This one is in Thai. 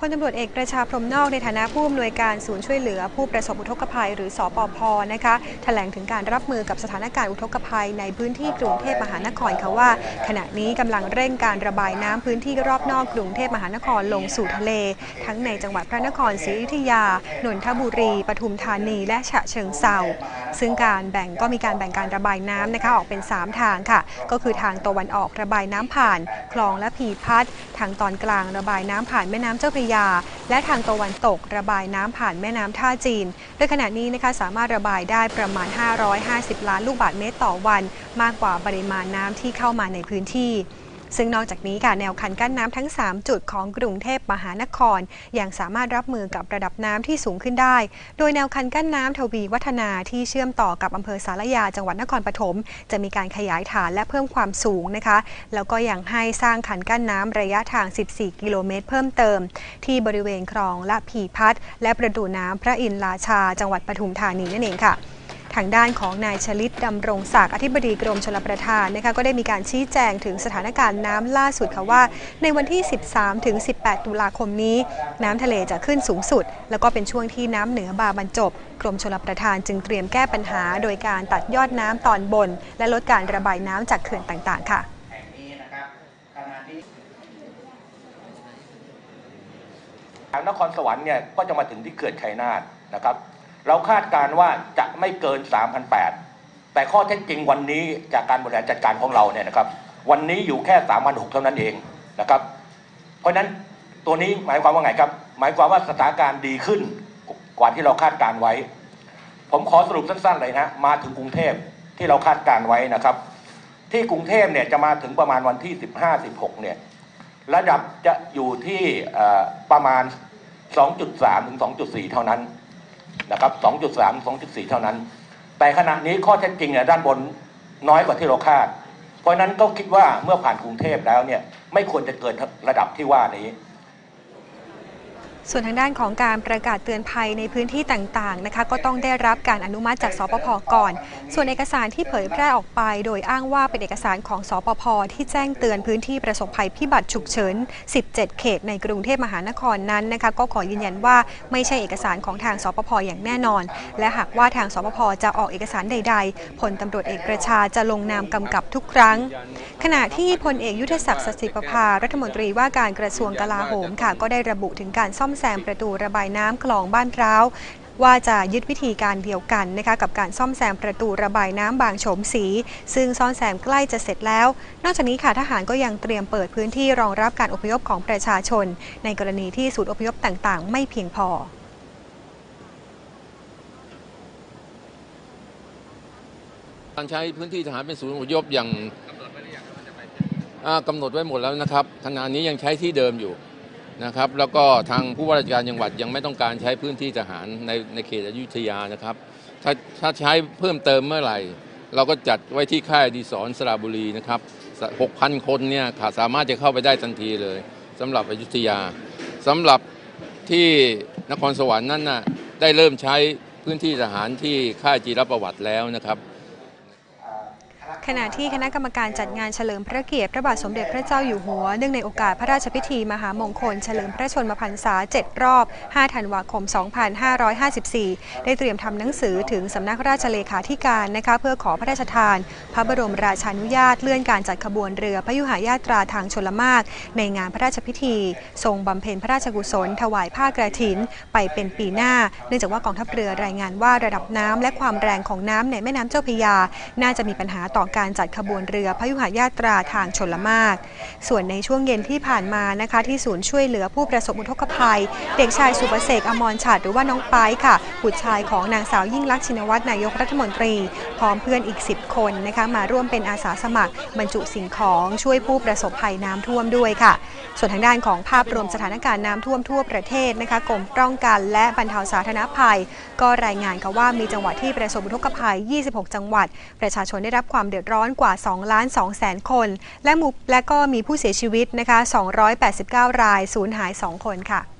พลตำรวจเอกประชาพรมนอกในฐานะผู้อำนวยการศูนย์ช่วยเหลือผู้ประสบอุทกภัยหรือสอปพนะคะแถลงถึงการรับมือกับสถานการณ์อุทกภัยในพื้นที่กรุงเทพมหานครค่ะว่า ขณะนี้กำลังเร่งการระบายน้ำพื้นที่รอบนอกกรุงเทพมหานครลงสู่ทะเล ทั้งในจังหวัดพระนครศรีอยุธยา นนทบุรี ปทุมธานี และฉะเชิงเซา ซึ่งการแบ่งก็มีการแบ่งการระบายน้ำนะคะออกเป็น 3 ทางค่ะ ก็คือทางตะวันออกระบายน้ำผ่าน คลองและพีพัดทางตอนกลางระบายน้ำผ่านแม่น้ำเจ้าพระยา และทางตะวันตกระบายน้ำผ่านแม่น้ำท่าจีน โดยขณะนี้นะคะสามารถระบายได้ประมาณ 550 ล้านลูกบาศก์เมตรต่อวัน มากกว่าปริมาณน้ำที่เข้ามาในพื้นที่ ซึ่งนอกจากนี้ค่ะแนวคันกั้นน้ำทั้ง 3 จุดของกรุงเทพมหานคร ยังสามารถรับมือกับระดับน้ำที่สูงขึ้นได้ โดยแนวคันกั้นน้ำทวีวัฒนาที่เชื่อมต่อกับอำเภอสารยาจังหวัดนครปฐมจะมีการขยายฐานและเพิ่มความสูงนะคะ แล้วก็ยังให้สร้างคันกั้นน้ำระยะทาง 14 กิโลเมตร เพิ่มเติม ที่บริเวณคลองและผีพัดและประตูน้ำพระอินทราชา จังหวัดปทุมธานีนั่นเองค่ะ ทางด้านของนายชลิตดำรงศักดิ์อธิบดีกรมชลประทานนะคะก็ได้มีการชี้แจงถึงสถานการณ์น้ำล่าสุดค่ะว่า ในวันที่ 13 ถึง 18 ตุลาคมนี้ น้ำทะเลจะขึ้นสูงสุด แล้วก็เป็นช่วงที่น้ำเหนือบาบรรจบ กรมชลประทานจึงเตรียมแก้ปัญหา โดยการตัดยอดน้ำตอนบน และลดการระบายน้ำจากเขื่อนต่างๆ ค่ะทางนครสวรรค์เนี่ยก็จะมาถึงที่เขื่อนชัยนาทนะครับ เราคาดการว่าจะไม่เกิน3,008แต่ข้อเท็จจริงวันนี้จากการบริหารจัดการของเราเนี่ยนะครับ วันนี้อยู่แค่3,006เท่านั้นเองนะครับ เพราะฉะนั้นตัวนี้หมายความว่าไงครับ หมายความว่าสถานการณ์ดีขึ้นกว่าที่เราคาดการไว้ ผมขอสรุปสั้นๆเลยนะมาถึงกรุงเทพที่เราคาดการไว้นะครับ ที่กรุงเทพเนี่ยจะมาถึงประมาณวันที่ 15-16 เนี่ยระดับจะอยู่ที่ประมาณ 2.3 ถึง 2.4 เท่านั้น นะครับ 2.3ถึง2.4 เท่านั้น แต่ขณะนี้ข้อเท็จจริงเนี่ยด้านบนน้อยกว่าที่เราคาด เพราะนั้นก็คิดว่าเมื่อผ่านกรุงเทพแล้วเนี่ยไม่ควรจะเกินระดับที่ว่านี้ ส่วนทางด้านของการประกาศเตือนภัยในพื้นที่ต่างๆนะคะ ก็ต้องได้รับการอนุมัติจากสปพก่อน ส่วนเอกสารที่เผยแพร่ออกไป โดยอ้างว่าเป็นเอกสารของสปพที่แจ้งเตือนพื้นที่ประสบภัยพิบัติฉุกเฉิน 17 เขตในกรุงเทพมหานครนั้นนะคะก็ขอยืนยันว่าไม่ใช่เอกสารของทางสปพอย่างแน่นอน และหากว่าทางสปพจะออกเอกสารใด ๆ พลตำรวจเอกประชาจะลงนามกำกับทุกครั้ง ขณะที่พลเอกยุทธศักดิ์สสิประภารัฐมนตรีว่าการกระทรวงกลาโหมค่ะก็ได้ระบุถึงการซ่อมแซมประตูระบายน้ำคลองบ้านพร้าวว่าจะยึดวิธีการเดียวกันนะคะกับการซ่อมแซมประตูระบายน้ำบางโฉมสี ซึ่งซ่อมแซมใกล้จะเสร็จแล้ว นอกจากนี้ค่ะทหารก็ยังเตรียมเปิดพื้นที่รองรับการอพยพของประชาชน ในกรณีที่ศูนย์อพยพต่างๆ ไม่เพียงพอการใช้พื้นที่ทหารเป็นศูนย์อพยพอย่างอ่ากำหนดไว้หมดแล้วนะครับขณะนี้ยังใช้ที่เดิมอยู่ นะครับ แล้วก็ทางผู้ว่าราชการจังหวัดยังไม่ต้องการใช้พื้นที่ทหารในในเขตอยุธยานะครับ ถ้าถ้าใช้เพิ่มเติมเมื่อไหร่ เราก็จัดไว้ที่ค่ายดีศรสระบุรีนะครับ6,000 คนเนี่ยค่ะสามารถจะเข้าไปได้ทันทีเลยสำหรับอยุธยาสำหรับที่นครสวรรค์นั่นน่ะได้เริ่มใช้พื้นที่ทหารที่ค่ายจีรประวัติแล้วนะครับ ขณะที่คณะกรรมการจัดงานเฉลิมพระเกียรติพระบาทสมเด็จพระเจ้าอยู่หัว เนื่องในโอกาสพระราชพิธีมหามงคล เฉลิมพระชนมพรรษา 7 รอบ 5 ธันวาคม 2554 ได้เตรียมทำหนังสือถึงสำนักราชเลขาธิการนะคะเพื่อขอพระราชทาน พระบรมราชานุญาตเลื่อนการจัดขบวนเรือพระยุหายาตราทางชลมารในงานพระราชพิธี ทรงบำเพ็ญพระราชกุศล ถวายผ้ากระถิน ไปเป็นปีหน้า เนื่องจากว่ากองทัพเรือรายงานว่าระดับน้ำและความแรงของน้ำในแม่น้ำเจ้าพระยา น่าจะมีปัญหาต่อการจัดขบวนเรือพระยุหายาตราทางชลมารส่วนในช่วงเย็นที่ผ่านมานะคะที่ศูนย์ช่วยเหลือผู้ประสบอุทกภัย เด็กชายสุประเสกอมรฉัตรหรือว่าน้องไปายค่ะบุตรชายของนางสาวยิ่งลักษณ์ชินวัตรนายกรัฐมนตรี พร้อมเพื่อนอีก 10 คนนะคะมาร่วมเป็นอาสาสมัคร บรรจุสิ่งของช่วยผู้ประสบภัยน้ำท่วมด้วยค่ะ ส่วนทางด้านของภาพรวมสถานการณ์น้ำท่วมทั่วประเทศนะคะกรมป้องกันและบรรเทาสาธารณภัย ก็รายงานค่ะว่ามีจังหวัดที่ประสบอุทกภัย 26 จังหวัด ประชาชนได้รับความเดือดร้อนกว่า2ล้าน2แสนคน และมุและก็มีผู้เสียชีวิตนะคะ 289 ราย สูญหาย 2 คนค่ะ